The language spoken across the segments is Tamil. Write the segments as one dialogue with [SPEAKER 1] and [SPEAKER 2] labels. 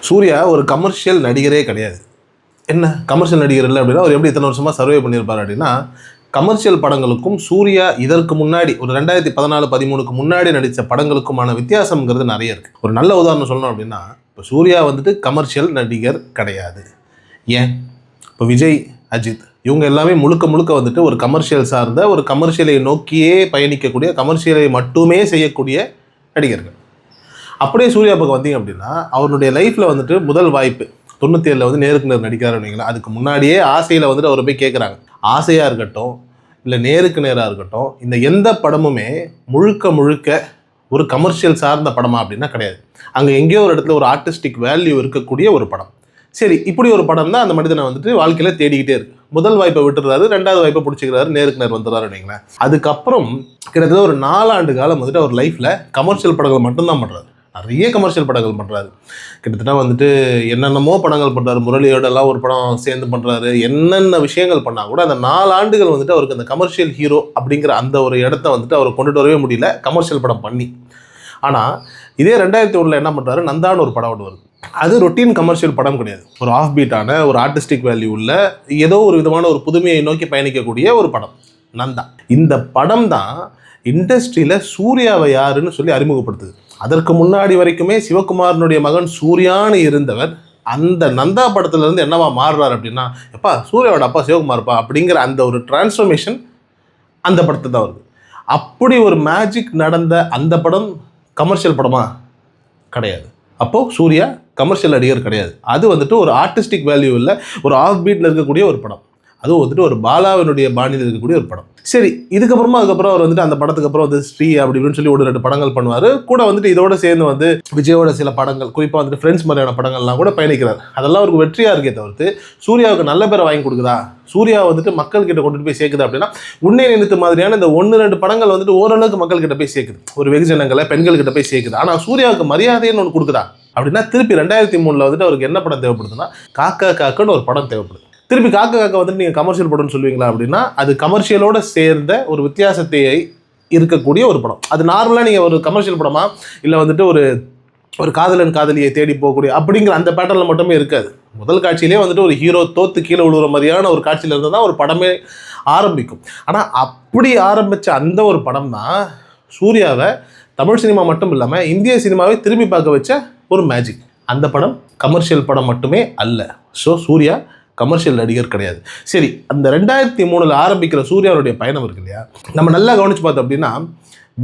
[SPEAKER 1] சூர்யா ஒரு கமர்ஷியல் நடிகரே கிடையாது. என்ன? கமர்ஷியல் நடிகர் இல்லை அப்படின்னா அவர் எப்படி இத்தனை வருஷமாக சர்வே பண்ணியிருப்பார் அப்படின்னா கமர்ஷியல் படங்களுக்கும் சூர்யா இதற்கு முன்னாடி ஒரு ரெண்டாயிரத்தி பதினாலு பதிமூணுக்கு முன்னாடி நடித்த படங்களுக்குமான வித்தியாசம்ங்கிறது நிறைய இருக்குது ஒரு நல்ல உதாரணம் சொல்லணும் அப்படின்னா இப்போ சூர்யா வந்துட்டு கமர்ஷியல் நடிகர் கிடையாது. ஏன்? இப்போ விஜய் அஜித் இவங்க எல்லாமே முழுக்க முழுக்க வந்துட்டு ஒரு கமர்ஷியல் சார்ந்த ஒரு கமர்ஷியலை நோக்கியே பயணிக்கக்கூடிய கமர்ஷியலை மட்டுமே செய்யக்கூடிய நடிகர்கள். அப்படியே சூர்யா பக்கம் வந்தீங்க அப்படின்னா அவருடைய லைஃப்பில் வந்துட்டு முதல் வாய்ப்பு தொண்ணூற்றி ஏழில் வந்து நேருக்கு நேர் நடிக்கிறாரு அப்படிங்களா அதுக்கு முன்னாடியே ஆசையில் வந்துட்டு அவரை போய் கேட்குறாங்க ஆசையாக இருக்கட்டும் இல்லை நேருக்கு நேராக இருக்கட்டும் இந்த எந்த படமுமே முழுக்க முழுக்க ஒரு கமர்ஷியல் சார்ந்த படமா அப்படின்னா கிடையாது. அங்கே எங்கேயோ ஒரு இடத்துல ஒரு ஆர்டிஸ்டிக் வேல்யூ இருக்கக்கூடிய ஒரு படம். சரி இப்படி ஒரு படம் தான் அந்த மனிதனை வந்துட்டு வாழ்க்கையில் தேடிக்கிட்டே இருக்கு. முதல் வாய்ப்பை விட்டுறாரு ரெண்டாவது வாய்ப்பை பிடிச்சிக்கிறாரு நேருக்கு நேர் வந்துடுறாரு வைங்களேன் அதுக்கப்புறம் கிட்டத்தட்ட ஒரு நாலாண்டு காலம் வந்துட்டு அவர் லைஃப்பில் கமர்ஷியல் படங்கள் மட்டும்தான் பண்ணுறாரு நிறைய கமர்ஷியல் படங்கள் பண்ணுறாரு கிட்டத்தட்ட வந்துட்டு என்னென்னமோ படங்கள் பண்ணுறாரு முரளியோடலாம் ஒரு படம் சேர்ந்து பண்ணுறாரு என்னென்ன விஷயங்கள் பண்ணால் கூட அந்த நாலு ஆண்டுகள் வந்துட்டு அவருக்கு அந்த கமர்ஷியல் ஹீரோ அப்படிங்கிற அந்த ஒரு இடத்த வந்துட்டு அவர் கொண்டுட்டு வரவே முடியல கமர்ஷியல் படம் பண்ணி. ஆனால் இதே ரெண்டாயிரத்தி ஒன்றில் என்ன பண்ணுறாரு நந்தான்னு ஒரு படம் ஒன்று வருது அது ரொட்டீன் கமர்ஷியல் படம் கிடையாது. ஒரு ஆஃப் பீட்டான ஒரு ஆர்டிஸ்டிக் வேல்யூ உள்ள ஏதோ ஒரு விதமான ஒரு புதுமையை நோக்கி பயணிக்கக்கூடிய ஒரு படம். நந்தா. இந்த படம் தான் இண்டஸ்ட்ரியில் சூர்யாவை யாருன்னு சொல்லி அறிமுகப்படுத்துது. அதற்கு முன்னாடி வரைக்குமே சிவகுமாரனுடைய மகன் சூர்யான்னு இருந்தவர் அந்த நந்தா படத்துலேருந்து என்னவா மாறுறாரு அப்படின்னா எப்பா சூர்யாவோட அப்பா சிவகுமார்ப்பா அப்படிங்கிற அந்த ஒரு டிரான்ஸ்ஃபர்மேஷன் அந்த படத்தை தான் வருது. அப்படி ஒரு மேஜிக் நடந்த அந்த படம் கமர்ஷியல் படமா கிடையாது. அப்போது சூர்யா கமர்ஷியல் நடிகர் கிடையாது. அது வந்துட்டு ஒரு ஆர்டிஸ்டிக் வேல்யூ இல்லை ஒரு ஆஃப் பீட்டில் இருக்கக்கூடிய ஒரு படம். அதுவும் வந்துட்டு ஒரு பாலாவினுடைய பாணியில் இருக்கக்கூடிய ஒரு படம். சரி இதுக்கப்புறமா அதுக்கப்புறம் அவர் வந்துட்டு அந்த படத்துக்கு அப்புறம் வந்து ஸ்ரீ அப்படி இப்படின்னு சொல்லி ஒரு ரெண்டு படங்கள் பண்ணுவார். கூட வந்துட்டு இதோட சேர்ந்து வந்து விஜயோட சில படங்கள் குறிப்பாக வந்துட்டு ஃப்ரெண்ட்ஸ் மாதிரியான படங்கள்லாம் கூட பயணிக்கிறார். அதெல்லாம் அவருக்கு வெற்றியாக இருக்கே தவிர்த்து சூர்யாவுக்கு நல்ல பேரை வாங்கி கொடுக்குதா? சூர்யா வந்துட்டு மக்கள் கிட்ட கொண்டுட்டு போய் சேர்க்குது அப்படின்னா உன்னை நினைத்து மாதிரியான இந்த ஒன்று ரெண்டு படங்கள் வந்துட்டு ஓரளவுக்கு மக்கள் கிட்ட போய் சேர்க்குது. ஒரு வெகுஜனங்களை பெண்கள் கிட்ட போய் சேர்க்குது. ஆனால் சூர்யாவுக்கு மரியாதைன்னு ஒன்று கொடுக்குதா? அப்படின்னா திருப்பி ரெண்டாயிரத்தி மூணில் வந்துட்டு அவருக்கு என்ன படம் தேவைப்படுதுன்னா காக்கா காக்கன்னு ஒரு படம் தேவைப்படுது. திருப்பி காக்க காக்க வந்துட்டு நீங்கள் கமர்ஷியல் படம்னு சொல்லுவீங்களா அப்படின்னா அது கமர்ஷியலோட சேர்ந்த ஒரு வித்தியாசத்தை இருக்கக்கூடிய ஒரு படம். அது நார்மலாக நீங்கள் ஒரு கமர்ஷியல் படமா இல்லை வந்துட்டு ஒரு ஒரு காதலன் காதலியை தேடி போகக்கூடிய அப்படிங்கிற அந்த பேட்டர்னில் மட்டுமே இருக்காது. முதல் காட்சியிலே வந்துட்டு ஒரு ஹீரோ தோத்து கீழே விழுகிற மாதிரியான ஒரு காட்சியில் இருந்து தான் ஒரு படமே ஆரம்பிக்கும். ஆனால் அப்படி ஆரம்பித்த அந்த ஒரு படம் தான் சூர்யாவை தமிழ் சினிமா மட்டும் இல்லாமல் இந்திய சினிமாவை திரும்பி பார்க்க வச்ச ஒரு மேஜிக் அந்த படம் கமர்ஷியல் படம் மட்டுமே அல்ல. ஸோ சூர்யா கமர்ஷியல் நடிகர் கிடையாது. சரி அந்த ரெண்டாயிரத்தி மூணில் ஆரம்பிக்கிற சூர்யாவுடைய பயணம் இருக்கு இல்லையா? நம்ம நல்லா கவனிச்சு பார்த்தோம் அப்படின்னா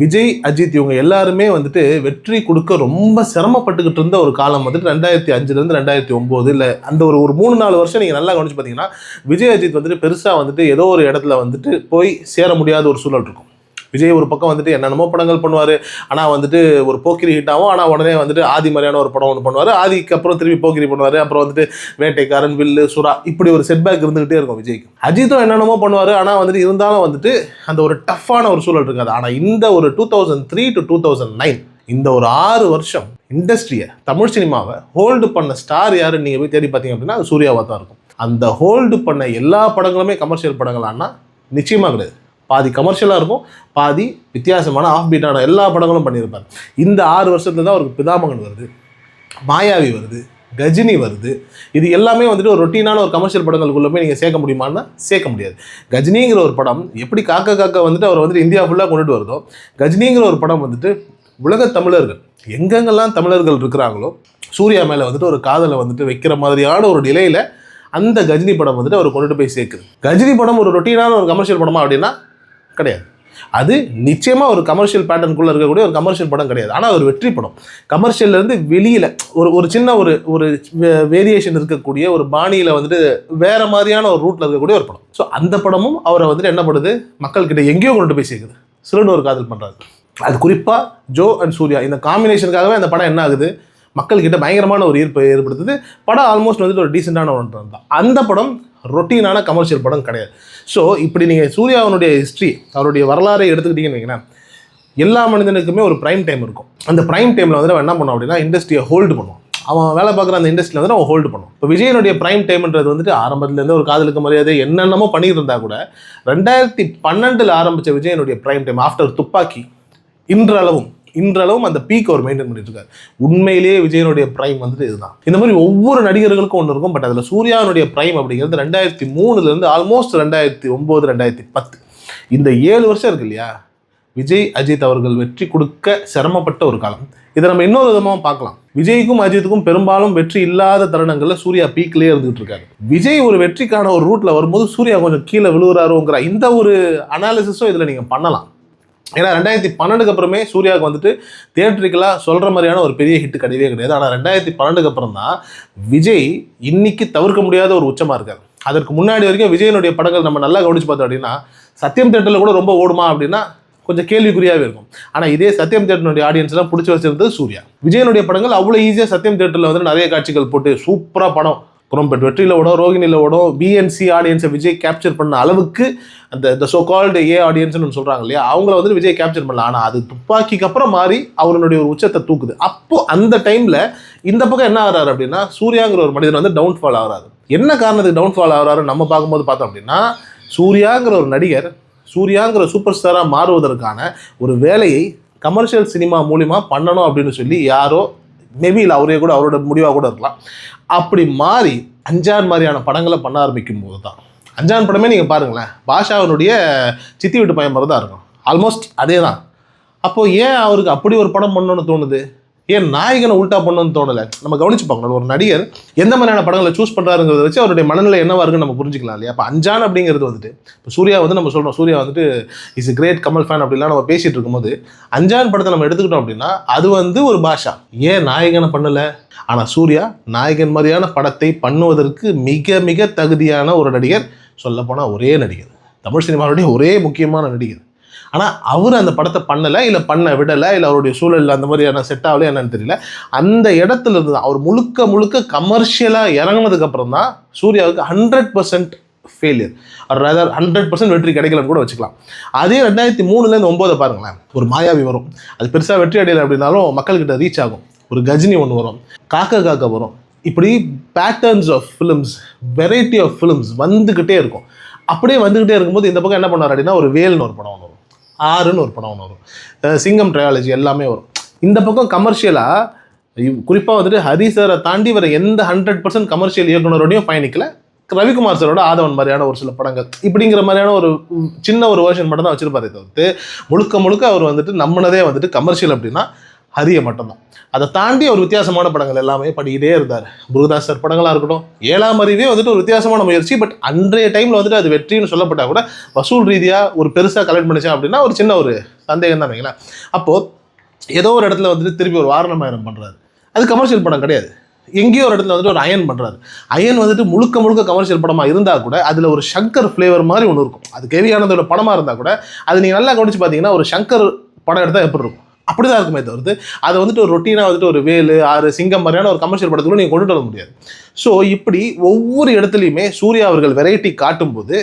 [SPEAKER 1] விஜய் அஜித் இவங்க எல்லாருமே வந்துட்டு வெற்றி கொடுக்க ரொம்ப சிரமப்பட்டுக்கிட்டு இருந்த ஒரு காலம் வந்துட்டு ரெண்டாயிரத்தி அஞ்சுலேருந்து ரெண்டாயிரத்தி ஒம்பது இல்லை அந்த ஒரு ஒரு மூணு நாலு வருஷம் நீங்கள் நல்லா கவனிச்சு பார்த்தீங்கன்னா விஜய் அஜித் வந்துட்டு பெருசாக வந்துட்டு ஏதோ ஒரு இடத்துல வந்துட்டு போய் சேர முடியாத ஒரு சூழல் இருக்கும். விஜய் ஒரு பக்கம் வந்துட்டு என்னென்னமோ படங்கள் பண்ணுவார். ஆனால் வந்துட்டு ஒரு போக்கிரி ஹிட் ஆகும். ஆனால் உடனே வந்துட்டு ஆதி மாதிரியான ஒரு படம் ஒன்று பண்ணுவார். ஆதிக்கு அப்புறம் திருப்பி போக்கிரி பண்ணுவார். அப்புறம் வந்துட்டு வேட்டைக்காரன் வில்லு சுறா இப்படி ஒரு செட்பேக் இருந்துகிட்டே இருக்கும் விஜய்க்கு. அஜித்தும் என்னென்னமோ பண்ணுவார். ஆனால் வந்துட்டு இருந்தாலும் வந்துட்டு அந்த ஒரு டஃப்பான ஒரு சூழல் இருக்காது. ஆனால் இந்த ஒரு two thousand three to two thousand nine இந்த ஒரு ஆறு வருஷம் இண்டஸ்ட்ரியை தமிழ் சினிமாவை ஹோல்டு பண்ண ஸ்டார் யாருன்னு நீங்கள் போய் தேடி பார்த்தீங்க அப்படின்னா அது சூர்யாவாக தான் இருக்கும். அந்த ஹோல்டு பண்ண எல்லா படங்களுமே கமர்ஷியல் படங்களான்னா நிச்சயமாக கிடையாது. பாதி கமர்ஷியலாக இருக்கும் பாதி வித்தியாசமான ஆஃப் பீட்டான எல்லா படங்களும் பண்ணியிருப்பார். இந்த ஆறு வருஷத்துல தான் அவருக்கு பிதாமகன் வருது மாயாவி வருது கஜினி வருது. இது எல்லாமே வந்துட்டு ஒரு ரொட்டீனான ஒரு கமர்ஷியல் படங்களுக்குள்ள போய் நீங்கள் சேர்க்க முடியுமான்னா சேர்க்க முடியாது. கஜினிங்கிற ஒரு படம் எப்படி காக்க காக்க வந்துட்டு அவர் வந்துட்டு இந்தியா ஃபுல்லாக கொண்டுட்டு வருதோ கஜினிங்கிற ஒரு படம் வந்துட்டு உலக தமிழர்கள் எங்கெங்கெல்லாம் தமிழர்கள் இருக்கிறாங்களோ சூர்யா மேலே வந்துட்டு ஒரு காதலை வந்துட்டு வைக்கிற மாதிரியான ஒரு நிலையில் அந்த கஜினி படம் வந்துட்டு அவர் கொண்டுட்டு போய் சேர்க்குது. கஜினி படம் ஒரு ரொட்டீனான ஒரு கமர்ஷியல் படமா அப்படின்னா கிடையாது. அது நிச்சயமாக ஒரு கமர்ஷியல் பேட்டர்னுக்குள்ளே இருக்கக்கூடிய ஒரு கமர்ஷியல் படம் கிடையாது. ஆனால் ஒரு வெற்றி படம். கமர்ஷியல்லேருந்து வெளியில் ஒரு ஒரு சின்ன ஒரு ஒரு வேரியேஷன் இருக்கக்கூடிய ஒரு பாணியில் வந்துட்டு வேறு மாதிரியான ஒரு ரூட்டில் இருக்கக்கூடிய ஒரு படம். ஸோ அந்த படமும் அவரை வந்துட்டு என்ன பண்ணுது? மக்கள்கிட்ட எங்கேயோ கொண்டு போய் சேர்க்குது. சிறுன்னு ஒரு காதல் பண்ணுறாரு அது குறிப்பாக ஜோ அண்ட் சூர்யா. இந்த காம்பினேஷனுக்காகவே அந்த படம் என்ன ஆகுது? மக்கள்கிட்ட பயங்கரமான ஒரு ஈர்ப்பை ஏற்படுத்துது. படம் ஆல்மோஸ்ட் வந்துட்டு ஒரு டீசெண்டான ஒன்று தான். அந்த படம் ரொட்டீனான கமர்ஷியல் படம் கிடையாது. ஸோ இப்படி நீங்கள் சூர்யாவினுடைய ஹிஸ்ட்ரி அவருடைய வரலாறை எடுத்துக்கிட்டீங்கன்னு வைங்களேன் எல்லா மனிதனுக்குமே ஒரு ப்ரைம் டைம் இருக்கும். அந்த ப்ரைம் டைமில் வந்து அவன் என்ன பண்ணோம் அப்படின்னா இண்டஸ்ட்ரியை ஹோல்டு பண்ணுவோம் அவன் வேலை பார்க்குற அந்த இண்டஸ்ட்ரியில் வந்து அவன் ஹோல்டு பண்ணும் இப்போ விஜயனுடைய ப்ரைம் டைம்ன்றது வந்துட்டு ஆரம்பத்துலேருந்து ஒரு காதலுக்கு மரியாதை என்னென்னமோ பண்ணிட்டு இருந்தால் கூட ரெண்டாயிரத்தி பன்னெண்டில் ஆரம்பித்த விஜயனுடைய ப்ரைம் டைம் ஆஃப்டர் துப்பாக்கி இன்றளவும் இன்றளவும் அந்த பீக் அவர் மெயின்டைன் பண்ணிட்டு இருக்காரு உண்மையிலேயே விஜயனுடைய பிரைம் வந்துட்டு இதுதான். இந்த மாதிரி ஒவ்வொரு நடிகர்களுக்கும் ஒன்று இருக்கும். பட் அதில் சூர்யாவுடைய பிரைம் அப்படிங்கிறது ரெண்டாயிரத்தி மூணுலேருந்து ஆல்மோஸ்ட் ரெண்டாயிரத்தி ஒம்பது ரெண்டாயிரத்தி பத்து. இந்த ஏழு வருஷம் இருக்கு இல்லையா? விஜய் அஜித் அவர்கள் வெற்றி கொடுக்க சிரமப்பட்ட ஒரு காலம். இதை நம்ம இன்னொரு விதமாக பார்க்கலாம். விஜய்க்கும் அஜித்துக்கும் பெரும்பாலும் வெற்றி இல்லாத தருணங்களில் சூர்யா பீக்லேயே இருந்துகிட்டு இருக்காரு. விஜய் ஒரு வெற்றிக்கான ஒரு ரூட்டில் வரும்போது சூர்யா கொஞ்சம் கீழே விழுகிறாருங்கிற இந்த ஒரு அனாலிசிஸும் இதில் நீங்கள் பண்ணலாம். ஏன்னா ரெண்டாயிரத்தி பன்னெண்டுக்கு அப்புறமே சூர்யாவுக்கு வந்துட்டு தியேட்டரிக்கலாக சொல்கிற மாதிரியான ஒரு பெரிய ஹிட் கிடையவே கிடையாது. ஆனால் ரெண்டாயிரத்தி பன்னெண்டுக்கு அப்புறம் தான் விஜய் இன்னைக்கு தவிர்க்க முடியாத ஒரு உச்சமாக இருக்கார். அதற்கு முன்னாடி வரைக்கும் விஜயனுடைய படங்கள் நம்ம நல்லா கவனிச்சு பார்த்தோம் அப்படின்னா சத்யம் தேட்டரில் கூட ரொம்ப ஓடுமா அப்படின்னா கொஞ்சம் கேள்விக்குறியாகவே இருக்கும். ஆனால் இதே சத்யம் தேட்டருடைய ஆடியன்ஸ்லாம் பிடிச்சி வச்சிருந்தது சூர்யா. விஜயனுடைய படங்கள் அவ்வளோ ஈஸியாக சத்யம் தேட்டரில் வந்து நிறைய காட்சிகள் போட்டு சூப்பராக படம் குரம்பெட் வெற்றியில் ஓடும் ரோகிணியில் ஓடும். பிஎன்சி ஆடியன்ஸை விஜய் கேப்சர் பண்ண அளவுக்கு அந்த இந்த சோ கால்டு ஏ ஆடியன்ஸ்னு ஒன்று சொல்கிறாங்க இல்லையா? அவங்கள வந்து விஜய் கேப்சர் பண்ணல. ஆனால் அது துப்பாக்கிக்கு அப்புறம் மாறி அவருடைய ஒரு உச்சத்தை தூக்குது. அப்போ அந்த டைமில் இந்த பக்கம் என்ன ஆகிறாரு அப்படின்னா சூர்யாங்கிற ஒரு மனிதன் வந்து டவுன் ஃபால் ஆகிறாரு. என்ன காரணத்துக்கு டவுன் ஃபால் ஆகிறாரு நம்ம பார்க்கும்போது பார்த்தோம் அப்படின்னா சூர்யாங்கிற ஒரு நடிகர் சூர்யாங்கிற சூப்பர் ஸ்டாராக மாறுவதற்கான ஒரு வேலையை கமர்ஷியல் சினிமா மூலிமா பண்ணணும் அப்படின்னு சொல்லி யாரோ மேபி இல்லை அவரே கூட அவரோட முடிவாக கூட இருக்கலாம். அப்படி மாறி அஞ்சான் மாதிரியான படங்களை பண்ண ஆரம்பிக்கும் போது தான் அஞ்சான் படமே நீங்கள் பாருங்களேன் பாஷாவினுடைய சித்தி வீட்டு பையன் மாதிரி தான் இருக்கும். ஆல்மோஸ்ட் அதே தான் அப்போது ஏன் அவருக்கு அப்படி ஒரு படம் பண்ணணும்னு தோணுது? ஏன் நாயகனை உல்டா பண்ணணும்னு தோணலை? நம்ம கவனிச்சு பார்க்கணும். ஒரு நடிகர் எந்த மாதிரியான படங்களை சூஸ் பண்ணுறாருங்கிறத வச்சு அவருடைய மனநிலை என்னவா இருக்குன்னு நம்ம புரிஞ்சிக்கலாம் இல்லையா? அப்போ அஞ்சான் அப்படிங்கிறது வந்துட்டு இப்போ சூர்யா வந்து நம்ம சொல்கிறோம் சூர்யா வந்துட்டு இஸ் கிரேட் கமல் ஃபேன் அப்படிலாம் நம்ம பேசிகிட்டு இருக்கும்போது அஞ்சான் படத்தை நம்ம எடுத்துக்கிட்டோம் அப்படின்னா அது வந்து ஒரு பாஷா. ஏன் நாயகனை பண்ணலை? ஆனால் சூர்யா நாயகன் மாதிரியான படத்தை பண்ணுவதற்கு மிக மிக தகுதியான ஒரு நடிகர் சொல்லப்போனால் ஒரே நடிகர். தமிழ் சினிமாவுடைய ஒரே முக்கியமான நடிகர். ஆனால் அவர் அந்த படத்தை பண்ணலை இல்லை பண்ண விடலை இல்லை அவருடைய சூழல் அந்த மாதிரியான செட் ஆகலையா என்னன்னு தெரியல. அந்த இடத்துல இருந்து அவர் முழுக்க முழுக்க கமர்ஷியலாக இறங்கினதுக்கப்புறம் தான் சூர்யாவுக்கு hundred percent failure rather hundred percent வெற்றி கிடைக்கலன்னு கூட வச்சுக்கலாம். அதே ரெண்டாயிரத்தி மூணுலேருந்து ஒம்போதை பாருங்களேன் ஒரு மாயாவி வரும். அது பெருசாக வெற்றி அடையலை அப்படின்னாலும் மக்கள்கிட்ட ரீச் ஆகும். ஒரு கஜினி ஒன்று வரும் காக்க காக்க வரும். இப்படி patterns of films variety of films வந்துக்கிட்டே இருக்கும். அப்படியே வந்துக்கிட்டே இருக்கும்போது இந்த பக்கம் என்ன பண்ணார் அப்படின்னா ஒரு வேல்னு ஒரு படம் ஒன்று வரும். ஆறுன்னு ஒரு படம் ஒன்று வரும். சிங்கம் ட்ரையாலஜி எல்லாமே வரும். இந்த பக்கம் கமர்ஷியலாக குறிப்பாக வந்துட்டு ஹரி சாரை தாண்டி வர எந்த ஹண்ட்ரட் பர்சன்ட் கமர்ஷியல் இயக்குனரோடையும் பயணிக்கல. ரவிக்குமார் சாரோட ஆதவன் மாதிரியான ஒரு சில படங்கள். இப்படிங்கிற மாதிரியான ஒரு சின்ன ஒரு வேர்ஷன் மட்டும் தான் வச்சிருப்பாரே தவிர்த்து முழுக்க முழுக்க அவர் வந்துட்டு நம்பினதே வந்துட்டு கமர்ஷியல் அப்படின்னா ஹரியை மட்டும்தான். அதை தாண்டி ஒரு வித்தியாசமான படங்கள் எல்லாமே பண்ணிக்கிட்டே இருந்தார். குருதாஸ் சார் படங்களாக இருக்கட்டும் ஏழாம் அறிவே வந்துட்டு ஒரு வித்தியாசமான முயற்சி பட் அன்றைய டைமில் வந்துட்டு அது வெற்றின்னு சொல்லப்பட்டால் கூட வசூல் ரீதியாக ஒரு பெருசாக கலெக்ட் பண்ணிச்சேன் அப்படின்னா ஒரு சின்ன ஒரு சந்தேகம் தான் வைங்களேன். அப்போது ஏதோ ஒரு இடத்துல வந்துட்டு திருப்பி ஒரு வாரணமாயிரம் பண்ணுறாரு அது கமர்ஷியல் படம் கிடையாது. எங்கேயோ ஒரு இடத்துல வந்துட்டு ஒரு அயன் பண்ணுறாரு அயன் வந்துட்டு முழுக்க முழுக்க கமர்ஷியல் படமாக இருந்தால் கூட அதில் ஒரு சங்கர் ஃப்ளேவர் மாதிரி ஒன்று இருக்கும். அது கேவி ஆனந்தோட படமாக இருந்தால் கூட அது நீங்கள் நல்லா கவனிச்சு பார்த்தீங்கன்னா ஒரு சங்கர் படம் எடுத்தால் எப்படி இருக்கும்? அப்படி தான் இருக்குமே தவிர்த்து அதை வந்துட்டு ஒரு ரொட்டீனாக வந்துட்டு ஒரு வேலு ஆறு சிங்கம் மாதிரியான ஒரு கமர்ஷியல் படத்துக்குள்ள நீங்கள் கொண்டுட்டு வர முடியாது. ஸோ இப்படி ஒவ்வொரு இடத்துலையுமே சூர்யா அவர்கள் வெரைட்டி காட்டும்போது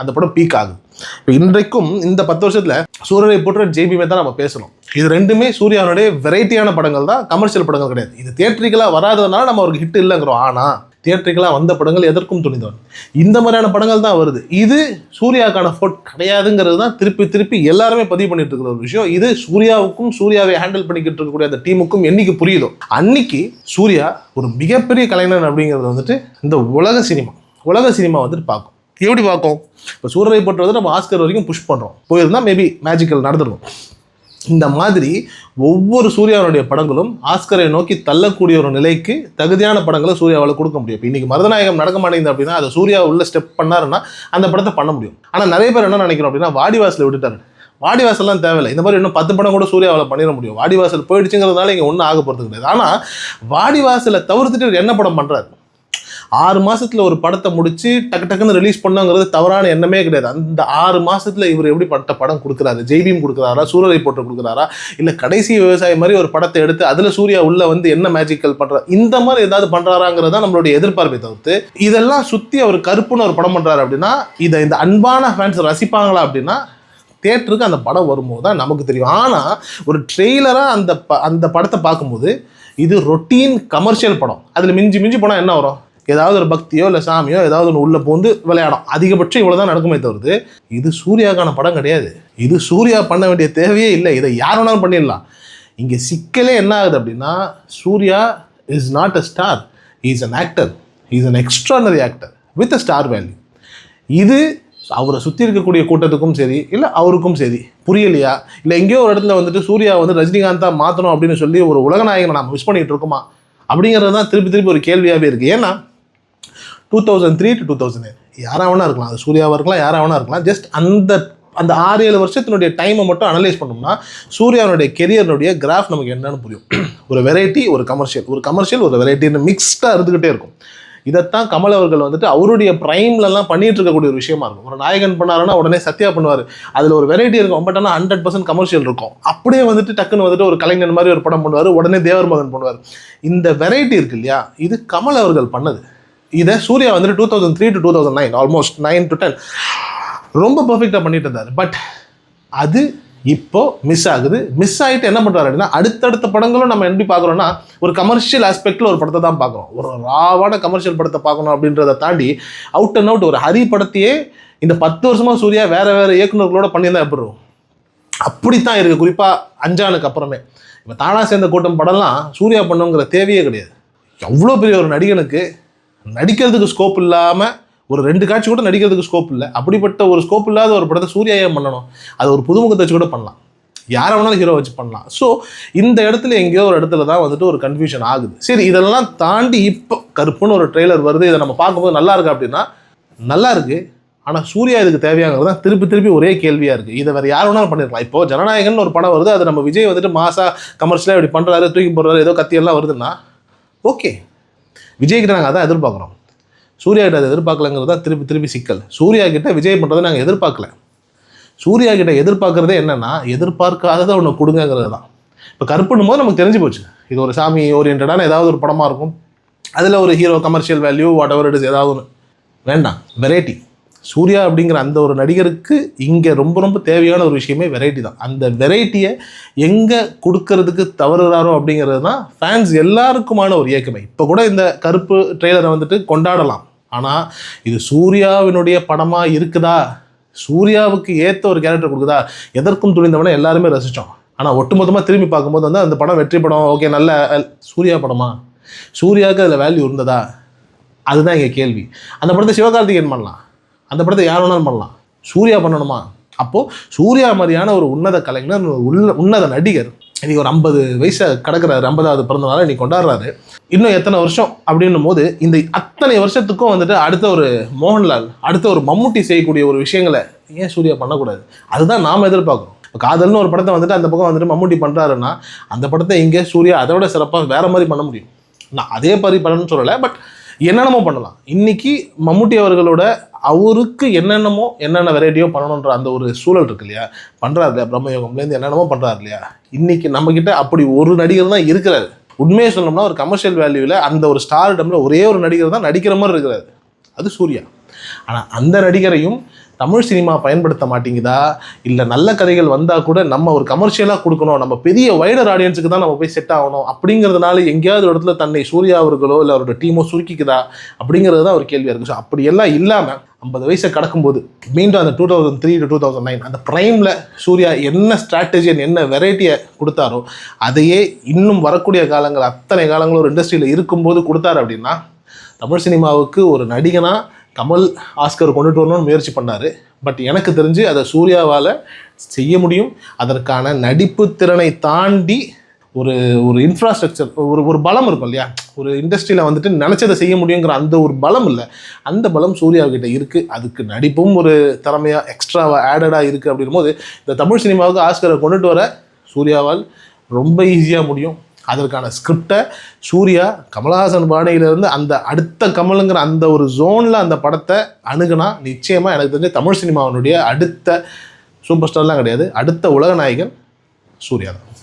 [SPEAKER 1] அந்த படம் பீக் ஆகுது. இப்போ இன்றைக்கும் இந்த பத்து வருஷத்தில் சூரியனை போட்டு ஜேபிமே தான் நம்ம பேசணும் இது ரெண்டுமே சூர்யாவுடைய வெரைட்டியான படங்கள் தான் கமர்ஷியல் படங்கள் கிடையாது. இது தியேட்டரிக்கலாக வராததுனால நம்ம அவருக்கு ஹிட் இல்லைங்கிறோம். ஆனால் தியேட்டரிக்கலாக வந்த படங்கள் எதற்கும் துணிந்தவன். இந்த மாதிரியான படங்கள் தான் வருது. இது சூர்யாவுக்கான ஃபோட் கிடையாதுங்கிறது தான் திருப்பி திருப்பி எல்லாருமே பதிவு பண்ணிட்டு இருக்கிற ஒரு விஷயம். இது சூர்யாவுக்கும் சூர்யாவை ஹேண்டில் பண்ணிக்கிட்டு இருக்கக்கூடிய அந்த டீமுக்கும் என்னைக்கு புரியுதோ அன்னைக்கு சூர்யா ஒரு மிகப்பெரிய கலைஞன் அப்படிங்கிறது வந்துட்டு இந்த உலக சினிமா உலக சினிமா வந்துட்டு பார்க்கும். எப்படி பார்க்கும்? இப்போ சூரரை போட்டு வந்து நம்ம ஆஸ்கர் வரைக்கும் புஷ் பண்ணுறோம் போயிருந்தால் மேபி மேஜிக்கல் நடந்துடும் இந்த மாதிரி ஒவ்வொரு சூர்யாவுடைய படங்களும் ஆஸ்கரை நோக்கி தள்ளக்கூடிய ஒரு நிலைக்கு தகுதியான படங்களை சூர்யாவால் கொடுக்க முடியும். இப்போ இன்னைக்கு மருதநாயகம் நடக்க மாட்டேங்குது அப்படின்னா அதை சூர்யா உள்ள ஸ்டெப் பண்ணாருன்னா அந்த படத்தை பண்ண முடியும். ஆனால் நிறைய பேர் என்ன நினைக்கிறோம் அப்படின்னா வாடிவாசலை விட்டுட்டாரு. வாடிவாசல்லாம் தேவையில்லை. இந்த மாதிரி இன்னும் பத்து படம் கூட சூர்யாவில் பண்ணிட முடியும். வாடிவாசல் போயிடுச்சுங்கிறதுனால இங்கே ஒன்றும் ஆக போகிறது கிடையாது. ஆனால் வாடிவாசலை தவிர்த்துட்டு என்ன படம் பண்ணுறாரு ஆறு மாசத்துல ஒரு படத்தை முடிச்சு டக்கு டக்குன்னு ரிலீஸ் பண்ணோங்கிறது தவறான எண்ணமே கிடையாது. அந்த ஆறு மாசத்துல இவர் எப்படி பட்ட படம் கொடுக்குறாரு? ஜெய்பீம் கொடுக்குறாரா? சூரரை போட்டு கொடுக்குறாரா? இல்ல கடைசி விவசாயி மாதிரி ஒரு படத்தை எடுத்து அதுல சூர்யா உள்ள வந்து என்ன மேஜிக்கல் பண்ற இந்த மாதிரி ஏதாவது தான் நம்மளுடைய எதிர்பார்ப்பை தவிர்த்து இதெல்லாம் சுத்தி அவர் கருப்புன்னு ஒரு படம் பண்றாரு அப்படின்னா இதை இந்த அன்பான ஃபேன்ஸ் ரசிப்பாங்களா அப்படின்னா தேட்டருக்கு அந்த படம் வரும்போது தான் நமக்கு தெரியும். ஆனால் ஒரு ட்ரெய்லராக அந்த ப அந்த படத்தை பார்க்கும்போது இது ரொட்டீன் கமர்ஷியல் படம். அதில் மிஞ்சி மிஞ்சி போனால் என்ன வரும்? ஏதாவது ஒரு பக்தியோ இல்லை சாமியோ ஏதாவது ஒன்று உள்ளே பூந்து விளையாடும். அதிகபட்சம் இவ்வளோ தான் நடக்குமே தவிர்த்து இது சூர்யாக்கான படம் கிடையாது. இது சூர்யா பண்ண வேண்டிய தேவையே இல்லை. இதை யார் வேணாலும் பண்ணிடலாம். இங்கே சிக்கலே என்ன ஆகுது அப்படின்னா Suriya is not a star is an actor is an extraordinary actor with a star value இது அவரை சுற்றி இருக்கக்கூடிய கூட்டத்துக்கும் சரி இல்லை அவருக்கும் சரி புரியலையா? இல்லை எங்கேயோ ஒரு இடத்துல வந்துட்டு சூர்யா வந்து ரஜினிகாந்தா மாற்றணும் அப்படின்னு சொல்லி ஒரு உலகநாயகனை நம்ம மிஸ் பண்ணிகிட்டு இருக்கோமா? அப்படிங்கிறது தான் திருப்பி திருப்பி ஒரு கேள்வியாகவே இருக்குது ஏன்னா two thousand three to two thousand யாராக வேணா இருக்கலாம். அது சூர்யாவாக இருக்கலாம் யாராக வேணா இருக்கலாம். ஜஸ்ட் அந்த அந்த ஆறு ஏழு வருஷத்தினுடைய டைமை மட்டும் அனலைஸ் பண்ணோம்னா சூர்யாவுடைய கெரியர்னுடைய கிராஃப் நமக்கு என்னன்னு புரியும். ஒரு வெரைட்டி ஒரு கமர்ஷியல் ஒரு கமர்ஷியல் ஒரு வெரைட்டின்னு மிக்ஸ்டாக இருந்துக்கிட்டே இருக்கும். இதைத்தான் கமல் அவர்கள் வந்துட்டு அவருடைய ப்ரைம்லலாம் பண்ணிட்டு இருக்கக்கூடிய ஒரு விஷயமா இருக்கும். ஒரு நாயகன் பண்ணாருன்னா உடனே சத்யா பண்ணுவார். அதில் ஒரு வெரைட்டி இருக்கும் பட் ஆனால் ஹண்ட்ரட் பர்சன்ட் கமர்ஷியல் இருக்கும். அப்படியே வந்துட்டு டக்குன்னு வந்துட்டு ஒரு கலைஞன் மாதிரி ஒரு படம் பண்ணுவார். உடனே தேவர் மகன் பண்ணுவார். இந்த வெரைட்டி இருக்கு இல்லையா? இது கமல் அவர்கள் பண்ணது. இதை சூர்யா வந்துட்டு two thousand three to two thousand nine almost nine to ten ரொம்ப பர்ஃபெக்டாக பண்ணிட்டு இருந்தார். பட் அது இப்போ மிஸ் ஆகுது. மிஸ் ஆகிட்டு என்ன பண்ணுறாரு அப்படின்னா அடுத்தடுத்த படங்களும் நம்ம எப்படி பார்க்குறோம்னா ஒரு கமர்ஷியல் ஆஸ்பெக்டில் ஒரு படத்தை தான் பார்க்குறோம். ஒரு ராவான கமர்ஷியல் படத்தை பார்க்கணும் அப்படின்றத தாண்டி அவுட் அண்ட் அவுட் ஒரு ஹரி படத்தையே இந்த பத்து வருஷமாக சூர்யா வேறு வேறு இயக்குநர்களோட பண்ணியிருந்தா எப்படி அப்படித்தான் இருக்குது குறிப்பாக அஞ்சானுக்கு அப்புறமே. இப்போ தானா சேர்ந்த கூட்டம் படம்லாம் சூர்யா பண்ணுங்கிற தேவையே கிடையாது. எவ்வளோ பெரிய ஒரு நடிகனுக்கு நடிக்கிறதுக்கு ஸ்கோப் இல்லாமல் ஒரு ரெண்டு காட்சி கூட நடிக்கிறதுக்கு ஸ்கோப் இல்லை. அப்படிப்பட்ட ஒரு ஸ்கோப் இல்லாத ஒரு படத்தை சூர்யா ஏன் பண்ணணும்? அது ஒரு புதுமுகத்தை வச்சு கூட பண்ணலாம். யாரை வேணாலும் ஹீரோ வச்சு பண்ணலாம். ஸோ இந்த இடத்துல எங்கேயோ ஒரு இடத்துல தான் வந்துட்டு ஒரு கன்ஃபியூஷன் ஆகுது. சரி இதெல்லாம் தாண்டி இப்போ கருப்புன்னு ஒரு ட்ரெய்லர் வருது. இதை நம்ம பார்க்கும்போது நல்லா இருக்கு அப்படின்னா நல்லா இருக்குது ஆனால் சூர்யா இதுக்கு தேவையாங்கிறது தான் திருப்பி திருப்பி ஒரே கேள்வியாக இருக்குது இதை வேறு யார் வேணாலும் பண்ணிருக்கலாம். இப்போ ஜனநாயகன் ஒரு படம் வருது. அது நம்ம விஜய் வந்துட்டு மாசா கமர்ஷியலாக இப்படி பண்ணுறாரு தூக்கி போடுறாரு ஏதோ கத்தியெல்லாம் வருதுன்னா ஓகே விஜய்கிட்ட நாங்கள் அதான் எதிர்பார்க்குறோம். சூர்யா கிட்ட அதை எதிர்பார்க்கலங்கிறது தான் திருப்பி திருப்பி சிக்கல். சூர்யா கிட்ட விஜய் பண்ணுறதை நாங்கள் எதிர்பார்க்கல. சூர்யா கிட்ட எதிர்பார்க்குறதே என்னென்னா எதிர்பார்க்காததை ஒன்று கொடுங்கங்கிறது தான். இப்போ கருப்புன்னும் போது நமக்கு தெரிஞ்சு போச்சு. இது ஒரு சாமி ஓரியன்டான ஏதாவது ஒரு படமாக இருக்கும். அதில் ஒரு hero commercial value whatever it is ஏதாவது ஒன்று வேண்டாம். வெரைட்டி சூர்யா அப்படிங்கிற அந்த ஒரு நடிகருக்கு இங்கே ரொம்ப ரொம்ப தேவையான ஒரு விஷயமே வெரைட்டி தான். அந்த வெரைட்டியை எங்கே கொடுக்கறதுக்கு தவறுறாரோ அப்படிங்கிறது தான் ஃபேன்ஸ் எல்லாருக்குமான ஒரு இயக்கமே. இப்போ கூட இந்த கருப்பு ட்ரெய்லரை வந்துட்டு கொண்டாடலாம். ஆனால் இது சூர்யாவினுடைய படமாக இருக்குதா? சூர்யாவுக்கு ஏற்ற ஒரு கேரக்டர் கொடுக்குதா? எதற்கும் துணிந்தவனை எல்லாருமே ரசித்தோம் ஆனால் ஒட்டுமொத்தமாக திரும்பி பார்க்கும்போது வந்து அந்த படம் வெற்றி படம் ஓகே நல்ல சூர்யா படமா? சூர்யாவுக்கு அதில் வேல்யூ இருந்ததா? அதுதான் எங்கள் கேள்வி. அந்த படத்தை சிவகார்த்திகேயன் பண்ணலாம். அந்த படத்தை யார் வேணாலும் பண்ணலாம். சூர்யா பண்ணணுமா? அப்போது சூர்யா மாதிரியான ஒரு உன்னத கலைஞர் உள்ள உன்னத நடிகர் இன்றைக்கி ஒரு ஐம்பது வயசை கிடக்கிறாரு ஐம்பதாவது பிறந்த நாள் இன்னைக்கு கொண்டாடுறாரு. இன்னும் எத்தனை வருஷம் அப்படின்னும் போது இந்த அத்தனை வருஷத்துக்கும் வந்துட்டு அடுத்த ஒரு மோகன்லால் அடுத்த ஒரு மம்முட்டி செய்யக்கூடிய ஒரு விஷயங்களை ஏன் சூர்யா பண்ணக்கூடாது? அதுதான் நாம் எதிர்பார்க்குறோம். இப்போ காதல்னு ஒரு படத்தை வந்துட்டு அந்த பக்கம் வந்துட்டு மம்முட்டி பண்ணுறாருன்னா அந்த படத்தை இங்கே சூர்யா அதை விட சிறப்பாக வேற மாதிரி பண்ண முடியும். நான் அதே மாதிரி பண்ணணும்னு சொல்லலை பட் என்னென்னமோ பண்ணலாம். இன்றைக்கி மம்முட்டி அவர்களோட அவருக்கு என்னென்னமோ என்னென்ன வெரைட்டியோ பண்ணணுன்ற அந்த ஒரு சூழல் இருக்கு இல்லையா? பண்ணுறாரு இல்லையா பிரம்மயோகம்லேருந்து என்னென்னமோ பண்ணுறாரு இல்லையா இன்றைக்கி நம்மக்கிட்ட அப்படி ஒரு நடிகர் தான் இருக்கிறாரு. உண்மையை சொல்லணும்னா ஒரு கமர்ஷியல் வேல்யூவில் அந்த ஒரு ஸ்டார் டம்மில் ஒரே ஒரு நடிகர் தான் நடிக்கிற மாதிரி இருக்கிறாரு. அது சூர்யா. ஆனால் அந்த நடிகரையும் தமிழ் சினிமா பயன்படுத்த மாட்டேங்குதா? இல்லை நல்ல கதைகள் வந்தால் கூட நம்ம ஒரு கமர்ஷியலாக கொடுக்கணும் நம்ம பெரிய வைடர் ஆடியன்ஸுக்கு தான் நம்ம போய் செட் ஆகணும் அப்படிங்கிறதுனால எங்கேயாவது ஒரு இடத்துல தன்னை சூர்யா அவர்களோ இல்லை அவரோட டீமோ சுருக்கிக்குதா? அப்படிங்கிறது தான் ஒரு கேள்வியாக இருக்குது ஸோ அப்படியெல்லாம் இல்லாமல் ஐம்பது வயசை கடக்கும்போது மீண்டும் அந்த two thousand three to two thousand nine அந்த ப்ரைமில் சூர்யா என்ன ஸ்ட்ராட்டஜி என்ன வெரைட்டியை கொடுத்தாரோ அதையே இன்னும் வரக்கூடிய காலங்கள் அத்தனை காலங்களும் ஒரு இண்டஸ்ட்ரியில் இருக்கும்போது கொடுத்தாரு அப்படின்னா தமிழ் சினிமாவுக்கு ஒரு நடிகனாக கமல் ஆஸ்கர் கொண்டுட்டு வரணும்னு முயற்சி பண்ணார். பட் எனக்கு தெரிஞ்சு அதை சூர்யாவால் செய்ய முடியும். அதற்கான நடிப்பு திறனை தாண்டி ஒரு ஒரு இன்ஃப்ராஸ்ட்ரக்சர் ஒரு ஒரு பலம் இருக்கும் இல்லையா? ஒரு இண்டஸ்ட்ரியில் வந்துட்டு நினச்சதை செய்ய முடியுங்கிற அந்த ஒரு பலம் இல்லை. அந்த பலம் சூர்யாவுக்கிட்ட இருக்குது அதுக்கு நடிப்பும் ஒரு திறமையாக எக்ஸ்ட்ராவாக ஆடடாக இருக்குது அப்படின்னும் போது இந்த தமிழ் சினிமாவுக்கு ஆஸ்கரை கொண்டுட்டு வர சூர்யாவால் ரொம்ப ஈஸியாக முடியும். அதற்கான ஸ்கிரிப்டை சூர்யா கமலஹாசன் பாணியிலிருந்து அந்த அடுத்த கமலுங்கிற அந்த ஒரு ஜோனில் அந்த படத்தை அணுகுனா நிச்சயமாக எனக்கு தெரிஞ்ச தமிழ் சினிமாவினுடைய அடுத்த சூப்பர் ஸ்டார்லாம் கிடையாது. அடுத்த உலக நாயகன் சூர்யா தான்